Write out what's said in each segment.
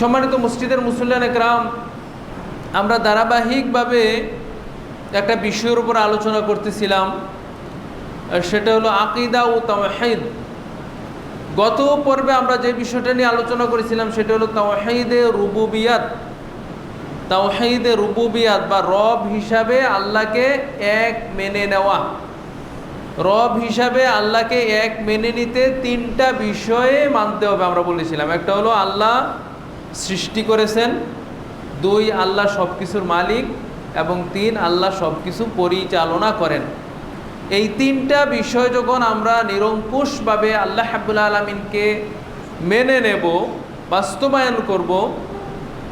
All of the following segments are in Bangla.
সম্মানিত মসজিদের মুসল্লান একরাম, আমরা ধারাবাহিকভাবে একটা বিষয়ের উপর আলোচনা করতেছিলাম, সেটা হলো আকিদা ও তাওয়াহিদ গত পর্বে আমরা যে বিষয়টা নিয়ে আলোচনা করেছিলাম, সেটা হলো তাওয়াহিদে রুবুবিয়াত। তাওহিদে রুবুবিয়াত বা রব হিসাবে আল্লাহকে এক মেনে নেওয়া। রব হিসাবে আল্লাহকে এক মেনে নিতে তিনটা বিষয়ে মানতে হবে আমরা বলেছিলাম। একটা হলো আল্লাহ সৃষ্টি করেছেন। দুই, আল্লাহ সব কিছুর মালিক এবং তিন, আল্লাহ সব কিছু পরিচালনা করেন। এই তিনটা বিষয় যখন আমরা নিরঙ্কুশভাবে আল্লাহ হাবুল আলমিনকে মেনে নেব, বাস্তবায়ন করব,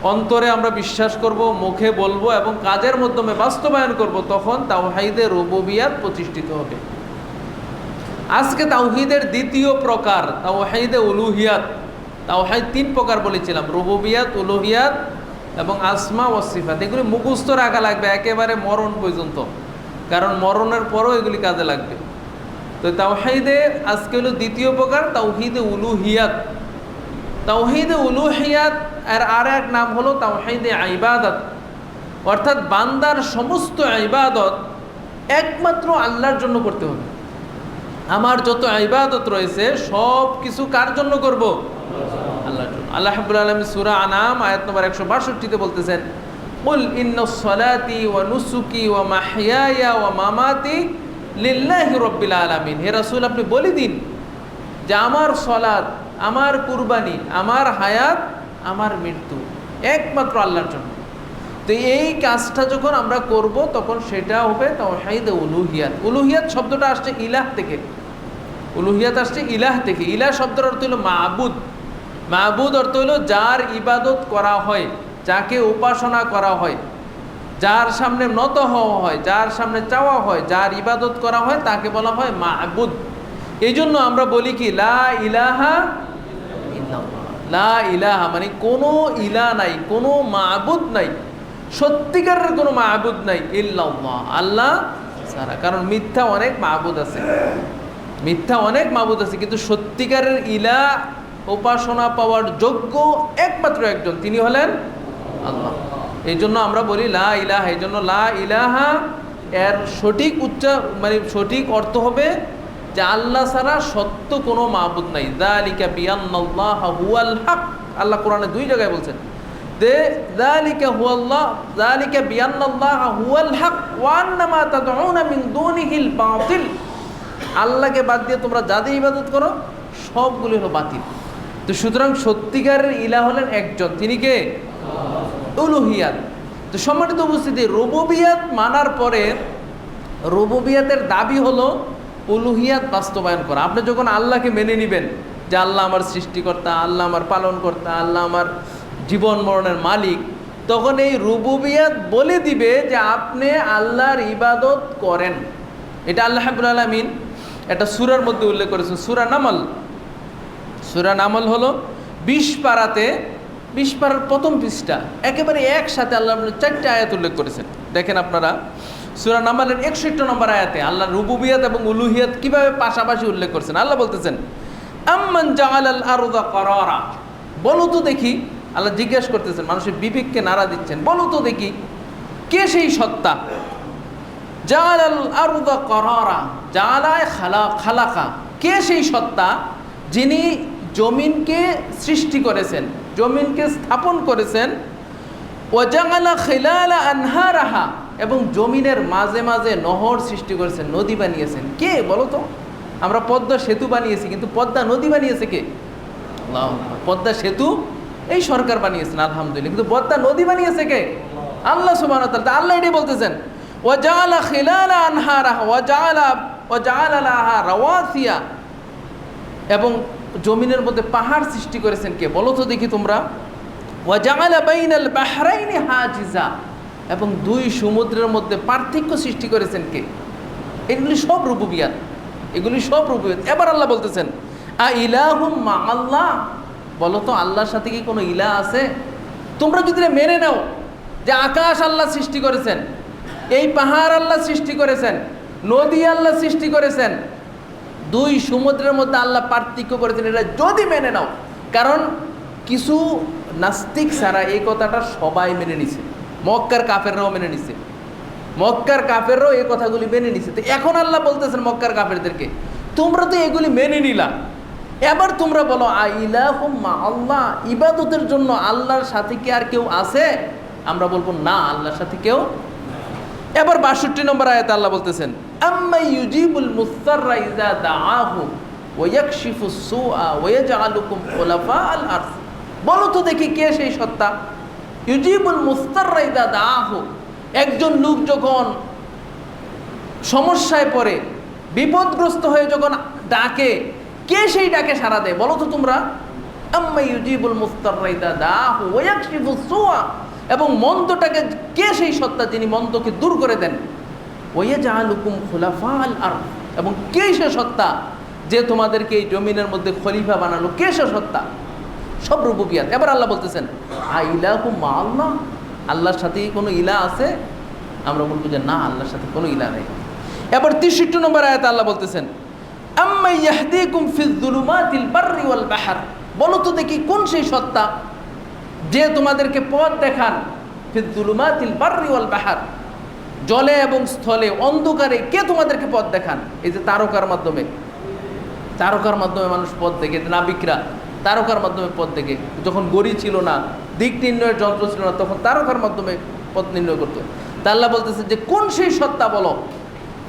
অন্তরে আমরা বিশ্বাস করব, মুখে বলব এবং কাজের মাধ্যমে বাস্তবায়ন করব, তখন তাওহাইদে রুবুবিয়াত প্রতিষ্ঠিত হবে। আজকে তাওহিদের দ্বিতীয় প্রকার তাওহাইদে উলুহিয়াত তাওহাইদ তিন প্রকার বলেছিলাম, রুবুবিয়াত, উলুহিয়াত এবং আসমা ও সিফাত। এগুলি মুখস্থ রাখা লাগবে একেবারে মরণ পর্যন্ত, কারণ মরণের পরও এগুলি কাজে লাগবে। তো তাওহাইদে আজকে হলো দ্বিতীয় প্রকার, তাওহিদে উলুহিয়াত। তাওহিদে উলুহিয়াত আর আর এক নাম হলো তাওহিদে আইবাদত অর্থাৎ বান্দার সমস্ত আইবাদত একমাত্র আল্লাহর জন্য করতে হবে। আমার যত আইবাদত রয়েছে সব কিছু কার জন্য করব? আল্লাহ হাবুল আলম সুরা আনাম আয়াত নম্বর একশো বাষট্টিতে বলতেছেন ইন্ন সলাতি ওয়া নুসুকি ওয়া মাহিয়ায়া ওয়া মামাতি লিল্লাহি রব্বিল আলামিন। হে রাসূল, আপনি বলে দিন যে আমার সলাদ আমার কুরবানি, আমার হায়াত, আমার মৃত্যু একমাত্র আল্লাহর জন্য। তো এই কাজটা যখন আমরা করব, তখন সেটা হবে তাওহাইদে উলুহিয়াত। উলুহিয়াত শব্দটা আসছে ইলাহ থেকে। উলুহিয়াত আসছে ইলাহ থেকে। ইলাহ শব্দের অর্থ হলো মাহবুদ মাহবুদ অর্থ হলো যার ইবাদত করা হয়, যাকে উপাসনা করা হয়, যার সামনে নত হওয়া হয়, যার সামনে চাওয়া হয়, যার ইবাদত করা হয়, তাকে বলা হয় মাহবুদ এই জন্য আমরা বলি কি, লা ইলাহা। লা ইলাহা মানে কোনো ইলা নাই, কোনো মাহবুদ নাই, সত্যিকারের কোনো মাহবুদ নাই, ইল্লাল্লাহ, আল্লাহ সারা কারণ মিথ্যা অনেক মাহবুদ আছে। মিথ্যা অনেক মাহবুদ আছে, কিন্তু সত্যিকারের ইলা উপাসনা পাওয়ার যোগ্য একমাত্র একজন, তিনি হলেন আল্লাহ। এই জন্য আমরা বলি, লা ইলাহা এই জন্য লা ইলাহা এর সঠিক উচ্চা মানে সঠিক অর্থ হবে যে আল্লাহ ছাড়া সত্য কোনো মাহবুদ নাই। দালিকা বিয়ান্নাল্লাহ হুয়াল হক। আল্লাহ কোরআনে দুই জায়গায় বলছেন যে দালিকা হুয়াল্লাহ দালিকা বিয়ান্নাল্লাহ হুয়াল হক, ওয়া আন্নামা তাদউনা মিন দুনিহিল বাতিল। আল্লাহকে বাদ দিয়ে তোমরা যাদের ইবাদত করো, সবগুলি হলো বাতিল। তো সুতরাং সত্যিকারের ইলা হলেন একজন। তিনি কে? উলুহিয়াত। তো সম্মানিত উপস্থিতি, রুবুবিয়াত মানার পরে রুবুবিয়াতের দাবি হলো উলুহিয়াত বাস্তবায়ন করা। আপনি যখন আল্লাহকে মেনে নেবেন যে আল্লাহ আমার সৃষ্টিকর্তা, আল্লাহ আমার পালনকর্তা, আল্লাহ আমার জীবন মরণের মালিক, তখন এই রুবুবিয়াত বলে দিবে যে আপনি আল্লাহর ইবাদত করেন। এটা আল্লাহ হাবুল আলমিন একটা সুরার মধ্যে উল্লেখ করেছেন। সুরা নামল। সুরা নামল হলো বিশ পাড়াতে বিশ পাড়ার প্রথম পৃষ্ঠা। একেবারে একসাথে আল্লাহ চারটে আয়াত উল্লেখ করেছেন। দেখেন আপনারা, সুরা নামালের একষট্টি নম্বর আয়াতে আল্লাহ রুবুবিয়াত এবং উলুহিয়াত কীভাবে পাশাপাশি উল্লেখ করছেন? আল্লাহ বলতেছেন, আম্মান আল আরদা করারা। বলো তো দেখি, আল্লাহ জিজ্ঞেস করতেছেন, মানুষের বিবেককে নাড়া দিচ্ছেন, বলো তো দেখি, কে সেই সত্তা? জাল আরদা করারা। জালায় খালা, খালাকা। কে সেই সত্তা? যিনি জমিনকে সৃষ্টি করেছেন, জমিনকে স্থাপন করেছেন। ও জাঙ্গালা খেলালা আনহারাহা, এবং জমিনের মাঝে মাঝে নহর সৃষ্টি করেছেন, নদী বানিয়েছেন। কে বলো তো? আমরা পদ্মা সেতু বানিয়েছি, কিন্তু পদ্মা নদী বানিয়েছে কে। পদ্মা সেতু এই সরকার বানিয়েছেন, আলহামদুলিল্লাহ। কিন্তু পদ্মা নদী বানিয়েছে কে? আল্লাহ সুবাহ আল্লাহ এটাই বলতেছেন ওয়াজালা খিলালা আনহারাহা ওয়াজালা ওয়াজালা লাহা রাওয়াসিয়া। এবং জমিনের মধ্যে পাহাড় সৃষ্টি করেছেন কে? বলো তো দেখি তোমরা। হাজিজা। এবং দুই সমুদ্রের মধ্যে পার্থক্য সৃষ্টি করেছেন কে? এগুলি সব রুবুবিয়াত। এগুলি সব রুবুবিয়াত। এবার আল্লাহ বলতেছেন, আ ইলাহুম মা আল্লাহ? বলো তো, আল্লাহর সাথে কি কোনো ইলা আছে? তোমরা যদি মেনে নাও যে আকাশ আল্লাহ সৃষ্টি করেছেন, এই পাহাড় আল্লাহ সৃষ্টি করেছেন, নদী আল্লাহ সৃষ্টি করেছেন দুই সমুদ্রের মধ্যে আল্লাহ পার্থক্য করেছেন, এটা যদি মেনে নাও। কারণ কিছু নাস্তিক ছাড়া এই কথাটা সবাই মেনে নিছে। মক্কার কাফেররাও মেনে নিছে। মক্কার কাফেররাও এই কথাগুলি মেনে নিছে। তো এখন আল্লাহ বলতেছেন মক্কার কাফেরদেরকে, তোমরা তো এগুলি মেনে নিলা। এবার তোমরা বলো মা আল্লাহ, ইবাদতের জন্য আল্লাহর সাথে কি আর কেউ আছে? আমরা বলব, না, আল্লাহর সাথে কেউ এবার বাষট্টি নম্বর আয়াত আল্লাহ বলতেছেন আম্মা ইউজিবুল মুস্তাররা ইযা দাআহু ওয়া ইয়াকশিফু সুআ ওয়া ইয়াজআলুকুম বলো তো দেখি কে সেই সত্তা? ইউজিবুল মুস্তাররা ইযা দাআহু। একজন লোক যখন সমস্যায় পড়ে, বিপদগ্রস্ত হয়ে যখন ডাকে, কে সেই ডাকে সারা দেয়? বলো তো তোমরা। আম্মা ইউজিবুল মুস্তাররা ইযা দাআহু ওয়া ইয়াকশিফু সুআ। এবং মন্দটাকে কে সেই সত্তা যিনি মন্দকে দূর করে দেন? ওয়ে জাহালুকুম খোলাফা আল আর এবং কে সে সত্তা যে তোমাদেরকে এই জমিনের মধ্যে খলিফা বানালো? কে সে সত্তা? সব রূপবিয়াত এবার আল্লাহ বলতেছেন, আইলাহু মা আল্লাহ আল্লাহর সাথে কোনো ইলা আছে? আমরা বলব যে না, আল্লাহর সাথে কোনো ইলা নেই। এবার তেষট্টি নম্বর আয়াত আল্লাহ বলতেছেন আম্মা ইয়াহদিকুম ফিজ যুলুমাতিল বাররি ওয়াল বাহর। বলো তো দেখি কোন সেই সত্তা যে তোমাদেরকে পথ দেখান ফিদ্দুলুমাতিল বাররি ওয়াল বাহার। জলে এবং স্থলে, অন্ধকারে কে তোমাদেরকে পথ দেখান? এই যে তারকার মাধ্যমে। তারকার মাধ্যমে মানুষ পথ দেখে নাবিকরা তারকার মাধ্যমে পথ দেখে। যখন গড়ি ছিল না, দিক নির্ণয়ের যন্ত্র ছিল না, তখন তারকার মাধ্যমে পথ নির্ণয় করতো। তা আল্লাহ বলতেছে যে, কোন সেই সত্তা বলো,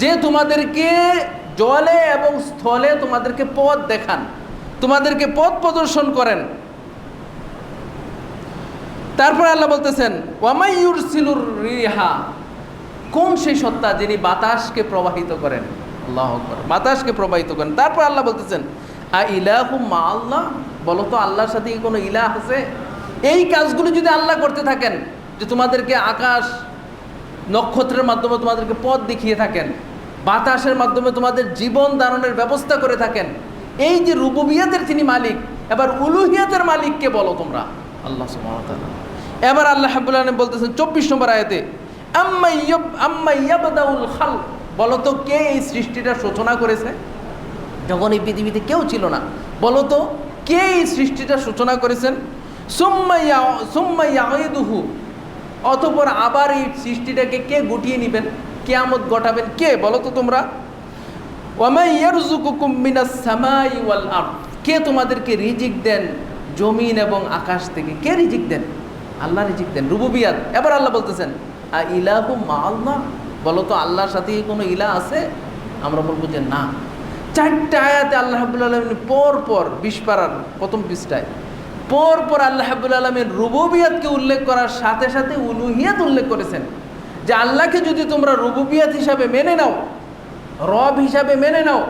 যে তোমাদেরকে জলে এবং স্থলে তোমাদেরকে পথ দেখান, তোমাদেরকে পথ প্রদর্শন করেন। তারপর আল্লাহ বলতেছেন ওয়ামাইয়ুর সিলুর রিহা কোন সেই সত্তা যিনি বাতাসকে প্রবাহিত করেন? আল্লাহ বাতাসকে প্রবাহিত করেন। তারপর আল্লাহ বলতেছেন, আ ইলাহু মা আল্লাহ? বলো তো, আল্লাহর সাথে কি কোনো ইলাহ আছে? এই কাজগুলো যদি আল্লাহ করতে থাকেন, যে তোমাদেরকে আকাশ নক্ষত্রের মাধ্যমে তোমাদেরকে পথ দেখিয়ে থাকেন, বাতাসের মাধ্যমে তোমাদের জীবন ধারণের ব্যবস্থা করে থাকেন, এই যে রুবুবিয়াতের তিনি মালিক, এবার উলুহিয়াতের মালিককে বলো তোমরা। আল্লাহ এবার আল্লাহ হাবুল আলম বলতেছেন, চব্বিশ নম্বর আয়াতে আম্মা ইয়াব আম্মা খাল বলো তো কে এই সৃষ্টিটা সূচনা করেছে? যখন এই পৃথিবীতে কেউ ছিল না বলো তো কে এই সৃষ্টিটা সূচনা করেছেন? সুম্মা ইয়া, সুম্মা ইয়াঈদুহু। আবার এই সৃষ্টিটাকে কে গুটিয়ে নেবেন? কেয়ামত ঘটাবেন কে? বলতো তোমরা। কে তোমাদেরকে রিজিক দেন জমিন এবং আকাশ থেকে? কে রিজিক দেন? আল্লাহ রিজিক দেন, রুবুবিয়াত। এবার আল্লাহ বলতেছেন আ ইলাহু মা বলো তো আল্লাহর সাথে কোনো ইলা আছে? আমরা বলব যে না। চারটে আয়াতে আল্লাহ হাবুল আলমিন পর পর, বিশ পাড়ার প্রথম পৃষ্ঠায়, পর পর আল্লাহ হাবুল আলমের রুবুবিয়াতকে উল্লেখ করার সাথে সাথে উলুহিয়াত উল্লেখ করেছেন। যে আল্লাহকে যদি তোমরা রুবুবিয়াত হিসাবে মেনে নাও, রব হিসাবে মেনে নাও,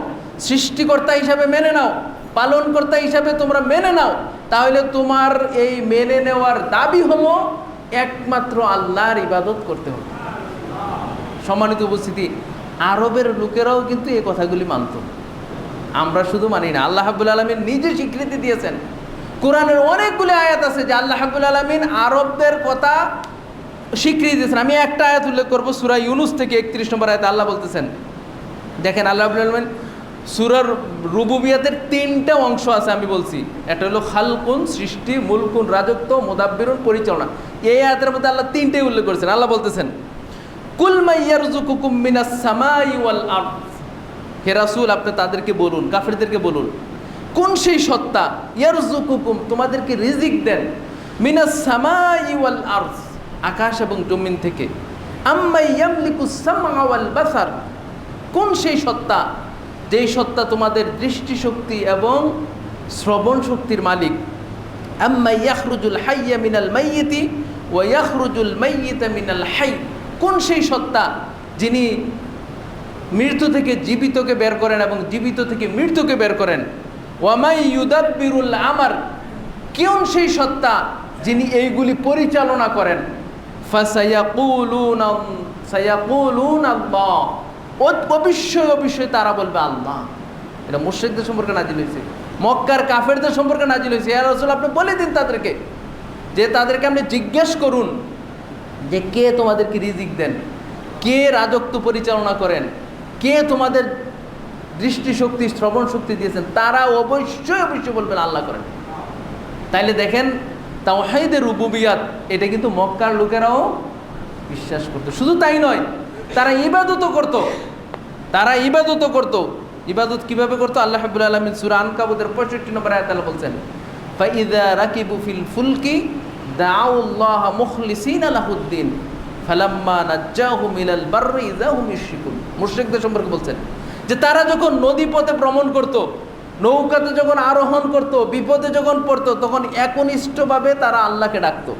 সৃষ্টিকর্তা হিসাবে মেনে নাও, পালনকর্তা হিসাবে তোমরা মেনে নাও, তাহলে তোমার এই মেনে নেওয়ার দাবি হলো একমাত্র আল্লাহর ইবাদত করতে হবে। সম্মানিত উপস্থিতি, আরবের লোকেরাও কিন্তু এই কথাগুলি মানত। আমরা শুধু মানি না, আল্লাহ হাবুল আলমিন নিজে স্বীকৃতি দিয়েছেন। কোরআনের অনেকগুলি আয়াত আছে যে আল্লাহ হাবুল আলমিন আরবদের কথা স্বীকৃতি দিয়েছেন। আমি একটা আয়াত উল্লেখ করব, সুরা ইউনুস থেকে একত্রিশ নম্বর আয়াত আল্লাহ বলতেছেন। দেখেন আল্লাহ হাবুল আলমিন সুরার রুবুবিয়াতের তিনটা অংশ আছে আমি বলছি। একটা হলো খালকুন, সৃষ্টি, মুলকুন, রাজত্ব, মোদাব্বিরুন, পরিচালনা। এই আয়াতের মধ্যে আল্লাহ তিনটেই উল্লেখ করেছেন। আল্লাহ বলতেছেন হে রাসূল, আপনি তাদেরকে বলুন, কাফেরদেরকে বলুন, কোন সেই সত্তা ইয়ারজুকুকুম তোমাদেরকে রিজিক দেন মিনাস সামাই ওয়াল আরদ? আকাশ এবং জমিন থেকে আম্মা ইয়ামলিকুস সামা ওয়াল বাসার। কোন সেই সত্তা যেই সত্তা তোমাদের দৃষ্টিশক্তি এবং শ্রবণ শক্তির মালিক। আম্মা ইয়াখরুজুল হাইয়া মিনাল মাইয়িতি ওয়া ইয়াখরুজুল মাইয়িতা মিনাল হাই। কোন সেই সত্তা যিনি মৃত্যু থেকে জীবিতকে বের করেন এবং জীবিত থেকে মৃত্যুকে বের করেন? ওয়ামাই ইউদাব্বিরুল আমার। কোন সেই সত্তা যিনি এইগুলি পরিচালনা করেন? ফাসায়াকুলুন সায়াকুলুন আল্লাহ অবশ্যই অবশ্যই তারা বলবে, আল্লাহ। এটা মুর্শিকদের সম্পর্কে নাজিল হয়েছে। মক্কার কাফেরদের সম্পর্কে নাজিল হয়েছে। এর রসুল, আপনি বলে দিন তাদেরকে যে তাদেরকে আপনি জিজ্ঞেস করুন যে কে তোমাদেরকে রিজিক দেন, কে রাজত্ব পরিচালনা করেন, কে তোমাদের দৃষ্টিশক্তি শ্রবণ শক্তি দিয়েছেন। তারা অবশ্যই অবশ্যই বলবেন, আল্লাহ করেন। তাইলে দেখেন তাওহাইদের রুবুবিয়াত, এটা কিন্তু মক্কার লোকেরাও বিশ্বাস করতো। শুধু তাই নয়, তারা ইবাদতও করত। তারা ইবাদতও করত। ইবাদত কীভাবে করতো? আল্লাহ হাবুল আলমিন সুরা আনকাবুদের পঁয়ষট্টি নম্বর আয়াতাল বলছেন ফাইদা রাকিবু ফিল ফুলকি দাউল্লাহ মুখলিসিন আলাহুদ্দিন ফালাম্মা নাজ্জাহুম ইলাল বাররি ইযাহুম ইশরিকুন। মুশরিকদের সম্পর্কে বলছেন যে তারা যখন নদী পথে ভ্রমণ করত, নৌকাতে যখন আরোহণ করত, বিপদে যখন পড়তো, তখন একনিষ্ঠভাবে তারা আল্লাহকে ডাকতো।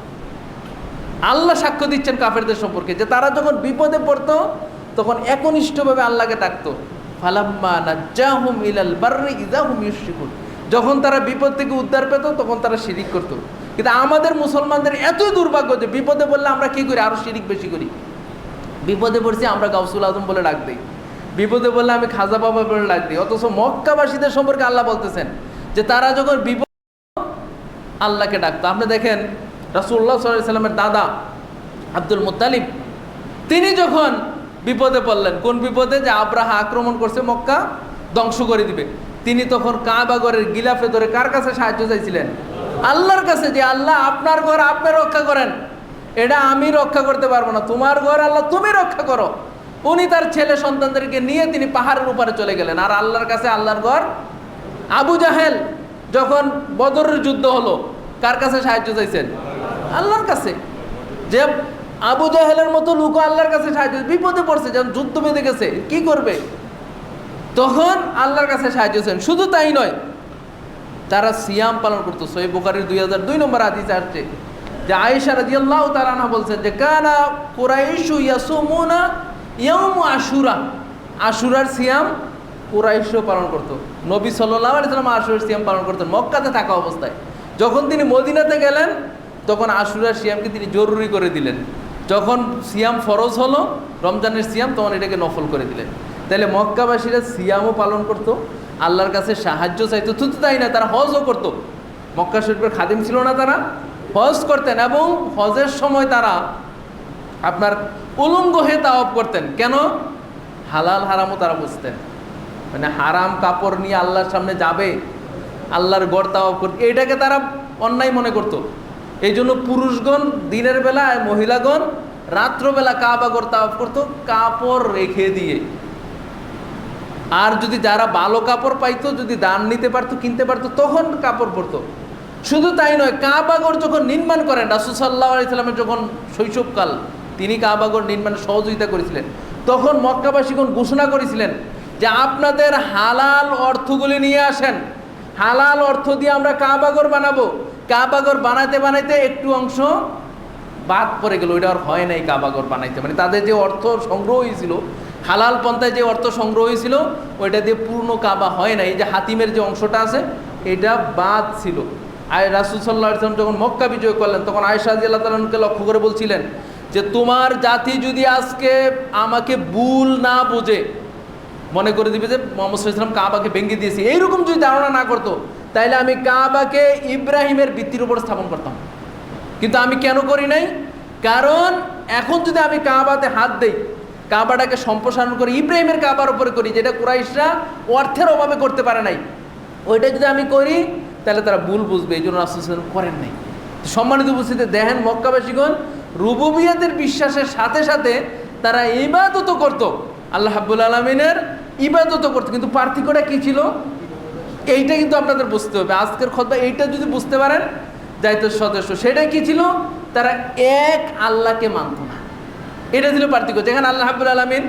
আল্লাহ সাক্ষ্য দিচ্ছেন কাফেরদের সম্পর্কে যে তারা যখন বিপদে পড়তো তখন একনিষ্ঠভাবে আল্লাহকে ডাকতো, ফালাম্মা নাজ্জাহুম ইলাল বাররি ইযাহুম ইশরিকুন যখন তারা বিপদ থেকে উদ্ধার পেত, তখন তারা শিরিক করতো। কিন্তু আমাদের মুসলমানদের এতই দুর্ভাগ্য যে বিপদে পড়লে আমরা কি করি? আরও শিরিক বেশি করি। বিপদে পড়ছি আমরা গাউসুল আজম বলে ডাক দিই। বিপদে বললে আমি খাজা বাবা বলে ডাক দিই। অথচ মক্কাবাসীদের সম্পর্কে আল্লাহ বলতেছেন যে তারা যখন বিপদ আল্লাহকে ডাকতো। আপনি দেখেন রাসুল্লাহ সাল্লামের দাদা আব্দুল মুতালিব তিনি যখন বিপদে পড়লেন। কোন বিপদে? যে আব্রাহা আক্রমণ করছে মক্কা, ধ্বংস করে দিবে। তিনি তখন কাবাগরের গিলাফে ধরে কার কাছে সাহায্য চাইছিলেন? আল্লাহর কাছে যে, আল্লাহ, আপনার ঘর আপনি রক্ষা করেন। এটা আমি রক্ষা করতে পারব না। তোমার ঘর আল্লাহ, তুমি রক্ষা করো। উনি তার ছেলে সন্তানদেরকে নিয়ে তিনি পাহাড়ের উপরে চলে গেলেন। আর আল্লাহর কাছে আল্লাহর ঘর আবু জাহেল যখন বদরের যুদ্ধ হলো, কার কাছে সাহায্য চাইছেন? আল্লাহর কাছে। যে আবু জাহেলের মতো লোক আল্লাহর কাছে সাহায্য বিপদে পড়ছে যখন যুদ্ধ বেঁধে গেছে, কি করবে? তখন আল্লাহর কাছে সাহায্য চান শুধু তাই নয়, তারা সিয়াম পালন করতো। সই বুখারির দুই হাজার দুই নম্বর আদিস আসছে যে আয়েশা রাদিয়াল্লাহু তাআলা আনহা বলছেন যে, কানা কুরাইশু ইয়াসুমুনা ইয়াম আশুরা। আশুরার সিয়াম কুরাইশও পালন করতো। নবী সাল্লাল্লাহু আলাইহি সাল্লাম আশুরার সিয়াম পালন করতেন মক্কাতে থাকা অবস্থায়। যখন তিনি মদিনাতে গেলেন, তখন আশুরার সিয়ামকে তিনি জরুরি করে দিলেন। যখন সিয়াম ফরজ হলো, রমজানের সিয়াম, তখন এটাকে নফল করে দিলেন। তাহলে মক্কাবাসীরা সিয়ামও পালন করতো, আল্লাহর কাছে সাহায্য চাইতো শুধু তাই না, তারা হজও করতো। মক্কা শরীফের খাদিম ছিল না তারা, হজ করতেন এবং হজের সময় তারা আপনার উলঙ্গ হয়ে তাওয়াব করতেন। কেন? হালাল হারামও তারা বুঝতেন। মানে হারাম কাপড় নিয়ে আল্লাহর সামনে যাবে, আল্লাহর গড় তাওয়াব করতে এটাকে তারা অন্যায় মনে করতো। এই জন্য পুরুষগণ দিনের বেলা আর মহিলাগণ রাত্রবেলা কাবাগর তাওয়াব করতো, কাপড় রেখে দিয়ে। আর যদি যারা ভালো কাপড় পাইতো, যদি দান নিতে পারতো, কিনতে পারতো, তখন কাপড় পরতো। শুধু তাই নয় কাবাগর যখন নির্মাণ করেন রাসুসাল্লাহ আলাইসাল্লামের যখন শৈশবকাল, তিনি কাবাগর নির্মাণে সহযোগিতা করেছিলেন। তখন মক্কাবাসীগণ ঘোষণা করেছিলেন যে আপনাদের হালাল অর্থগুলি নিয়ে আসেন। হালাল অর্থ দিয়ে আমরা কাবাগর বানাবো। কাবাগর বানাইতে বানাইতে একটু অংশ বাদ পড়ে গেল, ওইটা আর হয় নাই কাবাগর বানাইতে। মানে তাদের যে অর্থ সংগ্রহ হয়েছিল হালাল পন্থায় যে অর্থ সংগ্রহ হয়েছিল ওইটা দিয়ে পূর্ণ কাবা হয় না এই যে হাতিমের যে অংশটা আছে, এটা বাদ ছিল। আর রাসুল সাল্লাহ ইসলাম যখন মক্কা বিজয় করলেন, তখন আয়সা আল্লাহ তালকে লক্ষ্য করে বলছিলেন যে, তোমার জাতি যদি আজকে আমাকে ভুল না বোঝে, মনে করে দিবে যে, মোহাম্মদ ইসলাম কাবাকে ভেঙে দিয়েছি। এইরকম যদি ধারণা না করতো তাইলে আমি কাবাকে ইব্রাহিমের ভিত্তির উপর স্থাপন করতাম। কিন্তু আমি কেন করি নাই? কারণ এখন যদি আমি কাবাতে হাত দেই, কাবাটাকে সম্প্রসারণ করে ইব্রাহিমের কাবার উপরে করি, যেটা কুরাইশরা অর্থের অভাবে করতে পারে নাই, ওইটা যদি আমি করি তাহলে তারা ভুল বুঝবে এই জন্য রাসুল করেন নাই। সম্মানিত উপস্থিতি দেখেন মক্কাবাসীগণ রুবুবিয়াদের বিশ্বাসের সাথে সাথে তারা ইবাদত করতো। আল্লাহ হাবুল আলমিনের ইবাদতও করতো। কিন্তু পার্থক্যটা কী ছিল? এইটা কিন্তু আপনাদের বুঝতে হবে। আজকের খতবা এইটা যদি বুঝতে পারেন দায়িত্ব সদস্য, সেটা কি ছিল? তারা এক আল্লাহকে মানত না। এটা ছিল পার্থক্য। যেখানে আল্লাহ হাবুল আলমিন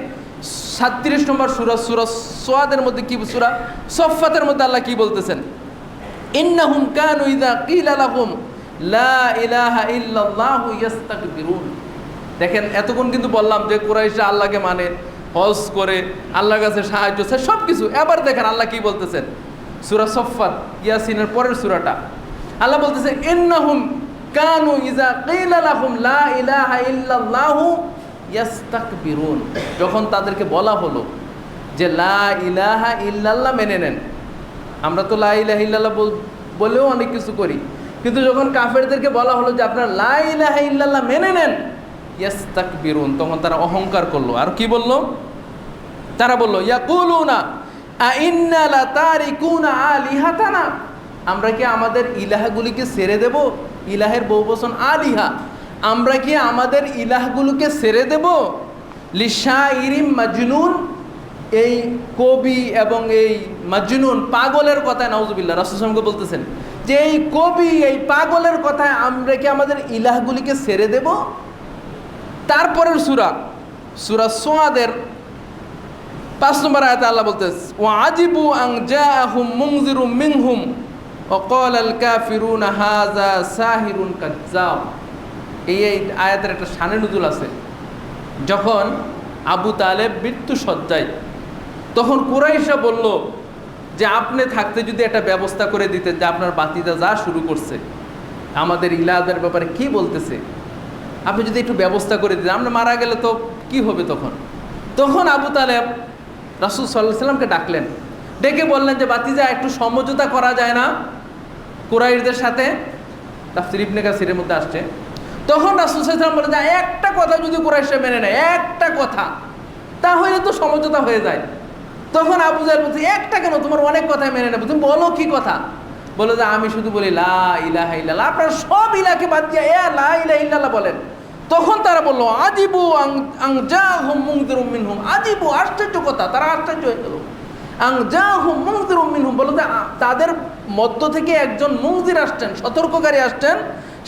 সাতত্রিশ নম্বর সুরা সুরা সোয়াদের মধ্যে কি, সুরা সফাতের মধ্যে আল্লাহ কি বলতেছেন? ইন্নাহুম কানু ইযা কিলা লাহুম, লা ইলাহা ইল্লাল্লাহু ইস্তাকবিরুন দেখেন, এতক্ষণ কিন্তু বললাম যে কুরাইশা আল্লাহকে মানে হজ করে, আল্লাহর কাছে সাহায্য সব কিছু এবার দেখেন আল্লাহ কি বলতেছেন? সুরা সফাত ইয়াসিনের পরের সুরাটা। আল্লাহ বলতেছে, ইন্নাহুম কানু ইজা কিলা লাহুম লা ইলাহা ইল্লাল্লাহু ইয়াস্তাকবিরুন। যখন তাদেরকে বলা হলো যে, লা ইলাহা ইল্লাল্লাহ মেনে নেন। আমরা তো লা ইলাহা ইল্লাল্লাহ বলেও অনেক কিছু করি। কিন্তু যখন কাফেরদেরকে বলা হলো যে, আপনারা লা ইলাহা ইল্লাল্লাহ মেনে নেন, ইয়াস্তাকবিরুন, তখন তারা অহংকার করল। আর কি বলল? তারা বলল, ইয়াকুলুনা আলিহাতানা। আমরা কি আমাদের ইলাহাগুলিকে ছেড়ে দেব? ইলাহের বহু বচন আলিহা। আমরা কি আমাদের ইলাহগুলোকে ছেড়ে দেব? লিসা ইরিম মাজনুন। এই কবি এবং এই মাজনুন পাগলের কথায় নাউজুবিল্লাহ রাসুলকে বলতেছেন যে এই কবি, এই পাগলের কথায় আমরা কি আমাদের ইলাহগুলিকে ছেড়ে দেব? তারপরের সুরা সুরা সোয়াদের পাঁচ নম্বর আয়াতে আল্লাহ বলতেছে ও আজিবু আং জাহুম মুংজিরু মিংহুম অকল আল কাফিরুন হাজা সাহিরুন কাজাও এই এই আয়াতের একটা সানে নজুল আছে। যখন আবু তালেব মৃত্যু সজ্জায়, তখন কুরাইশা বলল যে, আপনি থাকতে যদি একটা ব্যবস্থা করে দিতেন যে, আপনার বাতিদা যা শুরু করছে, আমাদের ইলাদের ব্যাপারে কি বলতেছে? আপনি যদি একটু ব্যবস্থা করে দিতেন আপনি মারা গেলে তো কি হবে তখন? তখন আবু তালেব রাসুল সাল্লাহ সাল্লামকে ডাকলেন। ডেকে বললেন যে, বাতিজা, একটু সমঝোতা করা যায় না কুরাইশদের সাথে? তাফসির ইবনে কাসিরের মধ্যে আসছে। তখন রাসুল সাল্লাম বলে, যে, একটা কথা যদি কুরাইশরা মেনে নেয়, একটা কথা, তাহলে তো সমঝোতা হয়ে যায়। তখন আবু জাহেল বলছে, একটা কেন? তোমার অনেক কথাই মেনে নেব। তুমি বলো কি কথা? বলে যে, আমি শুধু বলি, লা ইলাহা ইল্লাল্লাহ। আপনারা সব ইলাকে বাদ দিয়ে এ লা ইলাহা ইল্লাল্লাহ বলেন। তখন তারা বলল আজিবু আং যা হুম মুংদিরুম মিনহুম। আজিবু আশ্চর্য কথা, তারা আশ্চর্য হয়ে গেল। আং যা হুম মুংদিরুম মিনহুম বলো যে তাদের মধ্য থেকে একজন মুংদির আসছেন, সতর্ককারী আসছেন।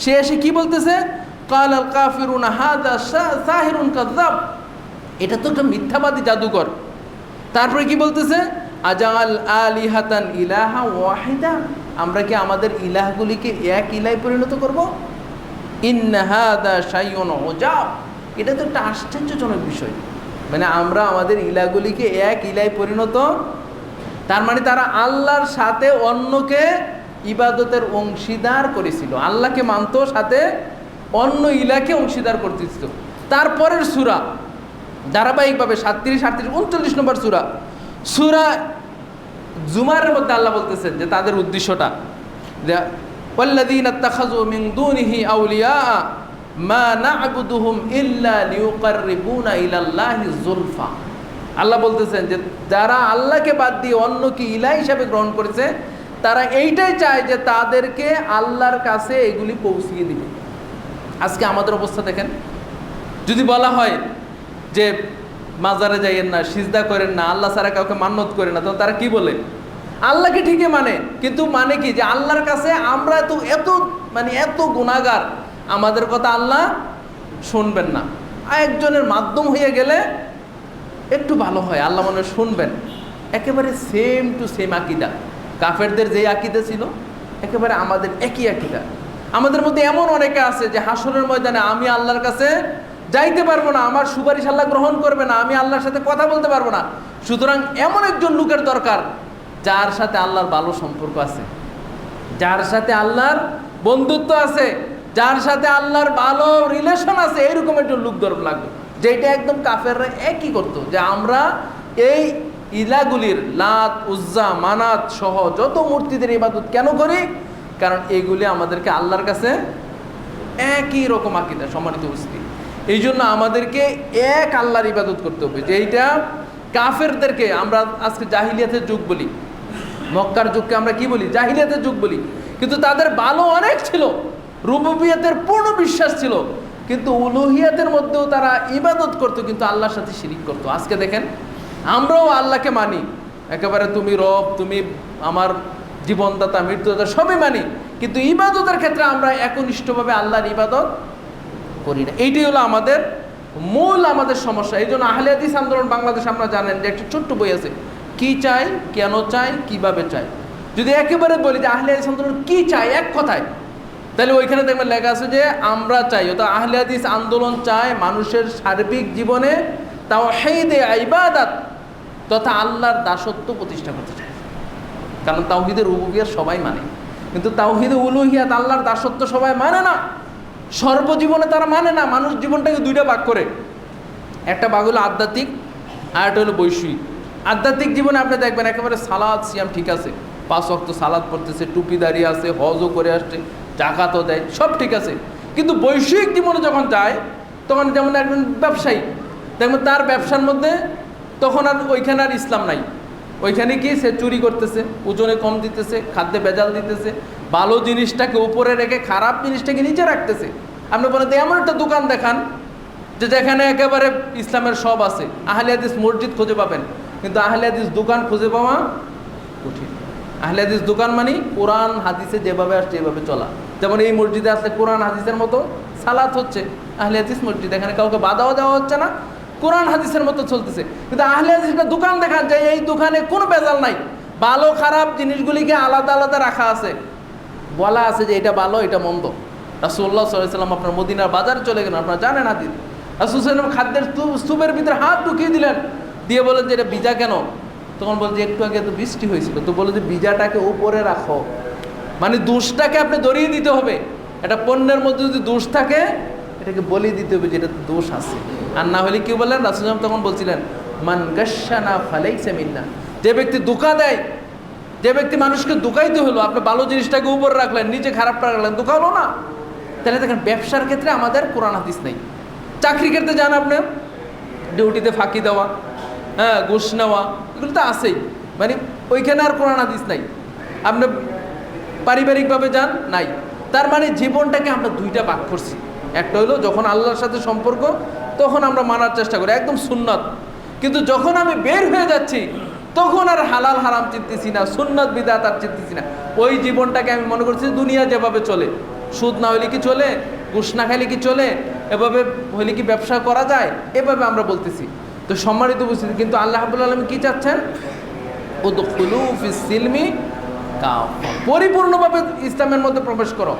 সে এসে কি বলতেছে? কাল আল কাফিরুনা হাদা সাহিরুন কাযাব এটা তো একটা মিথ্যাবাদী জাদুকর। তারপরে কি বলতেছে? আজাল আলিহাতান ইলাহা ওয়াহিদা। আমরা কি আমাদের ইলাহগুলিকে এক ইলায় পরিণত করব? এটা তো একটা আশ্চর্যজনক বিষয়। মানে আমরা আমাদের ইলাগুলিকে এক ইলায় পরিণত, তার মানে তারা আল্লাহর সাথে অন্যকে ইবাদতের অংশীদার করেছিল। আল্লাহকে মানত, সাথে অন্য ইলাকে অংশীদার করতেছিল। তারপরের সুরা, ধারাবাহিকভাবে সাতত্রিশ, আটত্রিশ, উনচল্লিশ নম্বর সুরা। সুরা জুমারের মধ্যে আল্লাহ বলতেছেন যে তাদের উদ্দেশ্যটা والذين اتخذوا من دونه أولياء ما نعبدهم إلا ليقربونا إلى الله زلفى আল্লাহ বলতেছেন যে যারা আল্লাহকে বাদ দিয়ে অন্যকে ইলা হিসাবে গ্রহণ করেছে তারা এইটাই চায় যে তাদেরকে আল্লাহর কাছে এগুলি পৌঁছিয়ে দিবে আজকে আমাদের অবস্থা দেখেন যদি বলা হয় যে মাজারে যাইয়েন না সিজদা করেন না আল্লাহ ছাড়া কাউকে মান্যত করে না তখন তারা কি বলে আল্লাহকে ঠিকই মানে কিন্তু মানে কি? যে আল্লাহর কাছে আমরা তো এত মানে এত গুণাগার আমাদের কথা আল্লাহ শুনবেন না। একজনের মাধ্যম হয়ে গেলে একটু ভালো হয়, আল্লাহ মনে শুনবেন। একেবারে সেম টু সেম আকিদা। কাফেরদের যে আকিদা ছিল, একেবারে আমাদের একই আকিদা। আমাদের মধ্যে এমন অনেকে আছে যে হাসনের ময়দানে আমি আল্লাহর কাছে যাইতে পারব না, আমার সুপারিশ আল্লাহ গ্রহণ করবে না, আমি আল্লাহর সাথে কথা বলতে পারব না। সুতরাং এমন একজন লোকের দরকার যার সাথে আল্লাহর ভালো সম্পর্ক আছে। যার সাথে আল্লাহর বন্ধুত্ব আছে, যার সাথে আল্লাহর ভালো রিলেশন আছে এইরকম একটু লুক দরব লাগবে। যেটা একদম কাফেররা একই করতো, যে আমরা এই ইলাগুলির লাত, উজ্জা, মানাত সহ যত মূর্তিদের ইবাদত কেন করি? কারণ এগুলি আমাদেরকে আল্লাহর কাছে একই রকম আকিদা, সম্মানিত উপস্থিতি। এই জন্য আমাদেরকে এক আল্লাহর ইবাদত করতে হবে যেইটা কাফেরদেরকে, আমরা আজকে জাহিলিয়াতের যুগ বলি মক্কার যুগকে আমরা কি বলি? জাহিলিয়াতের যুগ বলি। কিন্তু তাদের ভালো অনেক ছিল। রুবুবিয়াতের পূর্ণ বিশ্বাস ছিল। কিন্তু উলুহিয়াতের মধ্যেও তারা ইবাদত করতো, কিন্তু আল্লাহর সাথে শিরিক করতো। আজকে দেখেন, আমরাও আল্লাহকে মানি। একেবারে তুমি রব, তুমি আমার জীবনদাতা, মৃত্যুদাতা, সবই মানি। কিন্তু ইবাদতের ক্ষেত্রে আমরা একনিষ্ঠভাবে আল্লাহর ইবাদত করি না। এইটাই হলো আমাদের মূল আমাদের সমস্যা। এই জন্য আহলে হাদিস আন্দোলন বাংলাদেশ আমরা জানেন যে একটা ছোট্ট বই আছে। কি চাই, কেন চাই, কীভাবে চাই। যদি একেবারে বলি যে আহলে হাদিস আন্দোলন কি চাই, এক কথায়, তাহলে ওইখানে দেখবেন লেখা আছে যে আমরা চাই। অর্থাৎ আহলে হাদিস আন্দোলন চায় মানুষের সার্বিক জীবনে তাও হেদে ইবাদাত তথা আল্লাহর দাসত্ব প্রতিষ্ঠা করতে চায়। কারণ তাওহিদের উলুহিয়াত সবাই মানে। কিন্তু তাওহিদে উলুহিয়াত, আল্লাহর দাসত্ব সবাই মানে না। সর্বজীবনে তারা মানে না। মানুষ জীবনটাকে দুইটা ভাগ করে। একটা ভাগ হলো আধ্যাত্মিক, আর একটা হলো বৈষয়িক আধ্যাত্মিক জীবনে আপনি দেখবেন একেবারে সালাদ, সিয়াম ঠিক আছে। পাঁচ অক্ত সালাদ পড়তেছে, টুপি দাঁড়িয়ে আছে, হজও করে আসছে, জাকাতও দেয়, সব ঠিক আছে। কিন্তু বৈষয়িক জীবনে যখন যায়, তখন যেমন একজন ব্যবসায়ী, দেখবেন তার ব্যবসার মধ্যে তখন আর ওইখানে আর ইসলাম নাই। ওইখানে কি সে চুরি করতেছে, ওজনে কম দিতেছে, খাদ্যে ভেজাল দিতেছে, ভালো জিনিসটাকে উপরে রেখে খারাপ জিনিসটাকে নিচে রাখতেছে। আপনি বলেন, তো এমন একটা দোকান দেখান, যে যেখানে একেবারে ইসলামের সব আছে। আহলে হাদিস মসজিদ খুঁজে পাবেন। কিন্তু আহলে হাদিস দোকান খুঁজে পাওয়া কঠিন। আহলে হাদিস দোকান মানে কোরআন হাদিসে যেভাবে আসছে, এভাবে চলা। যেমন এই মসজিদে আসলে কোরআন হাদিসের মতো সালাত হচ্ছে। আহলে হাদিস মসজিদ, এখানে কাউকে বাধাও দেওয়া হচ্ছে না। কোরআন হাদিসের মতো চলতেছে। কিন্তু আহলে হাদিসটা দোকান দেখা যায়, এই দোকানে কোনো বেজাল নাই। ভালো, খারাপ জিনিসগুলিকে আলাদা আলাদা রাখা আছে। বলা আছে যে এটা ভালো, এটা মন্দ। রাসুল্লাহ সাল্লাম আপনার মদিনার বাজার চলে গেলেন, আপনারা জানেন হাদিস। রাসুল খাদ্যের স্তূপ- স্তূপের ভিতরে হাত ঢুকিয়ে দিলেন। দিয়ে বলেন যে এটা বিজা কেন? তখন বলছে একটু আগে তো বৃষ্টি হয়েছিল, তো বলে যে বিজাটাকে উপরে রাখো। মানে দোষটাকে আপনি ধরিয়ে দিতে হবে। একটা পণ্যের মধ্যে যদি দোষ থাকে, এটাকে বলে দিতে হবে যে এটাতে দোষ আছে। আর না হলে কি বললেন? রাসুল তখন বলছিলেন, মান গাসানা ফালাইসে মিন্না যে ব্যক্তি ধোকা দেয়, যে ব্যক্তি মানুষকে দোকাইতে হলো, আপনি ভালো জিনিসটাকে উপরে রাখলেন নিচে খারাপটা রাখলেন দোকা হলো না। তাহলে দেখেন, ব্যবসার ক্ষেত্রে আমাদের কোরআন হাদিস নেই। চাকরি ক্ষেত্রে যান আপনি, ডিউটিতে ফাঁকি দেওয়া হ্যাঁ ঘুষ নেওয়া, এগুলো তো আছেই। মানে ওইখানে আর কোরআন হাদিস নাই। আপনি পারিবারিকভাবে যান, নাই। তার মানে জীবনটাকে আমরা দুইটা ভাগ করছি। একটা হলো যখন আল্লাহর সাথে সম্পর্ক, তখন আমরা মানার চেষ্টা করি, একদম সুন্নত। কিন্তু যখন আমি বের হয়ে যাচ্ছি, তখন আর হালাল হারাম চিনতেছি না, সুন্নত, বিদাত আর চিনতেছি না। ওই জীবনটাকে আমি মনে করছি দুনিয়া যেভাবে চলে, সুদ না হলে কি চলে ঘুষ না খাইলে কি চলে, এভাবে হলে কি ব্যবসা করা যায়, এভাবে আমরা বলতেছি। তো সম্মানিত উপস্থিতি, কিন্তু আল্লাহ হাবুল আলম কি চাচ্ছেন? উদখুলু ফিস সিলমি। পরিপূর্ণভাবে ইসলামের মধ্যে প্রবেশ করো।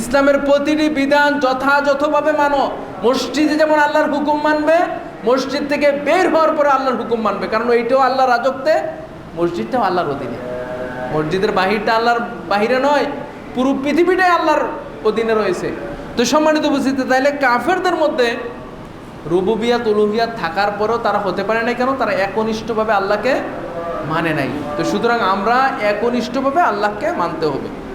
ইসলামের প্রতিটি বিধান যথাযথভাবে মানো। মসজিদে যেমন আল্লাহর হুকুম মানবে, মসজিদ থেকে বের হওয়ার পরে আল্লাহর হুকুম মানবে। কারণ এইটাও আল্লাহর রাজত্বে, মসজিদটাও আল্লাহর অধীনে। মসজিদের বাহিরটা আল্লাহর বাহিরে নয়, পুরো পৃথিবীটাই আল্লাহর অধীনে রয়েছে। তো সম্মানিত উপস্থিতি, তাইলে কাফেরদের মধ্যে রুবুবিয়াত, উলুহিয়াত থাকার পরেও তারা হতে পারে নাই কেন? তারা একনিষ্ঠভাবে আল্লাহকে মানে নাই। তো সুতরাং আমরা একনিষ্ঠভাবে আল্লাহকে মানতে হবে।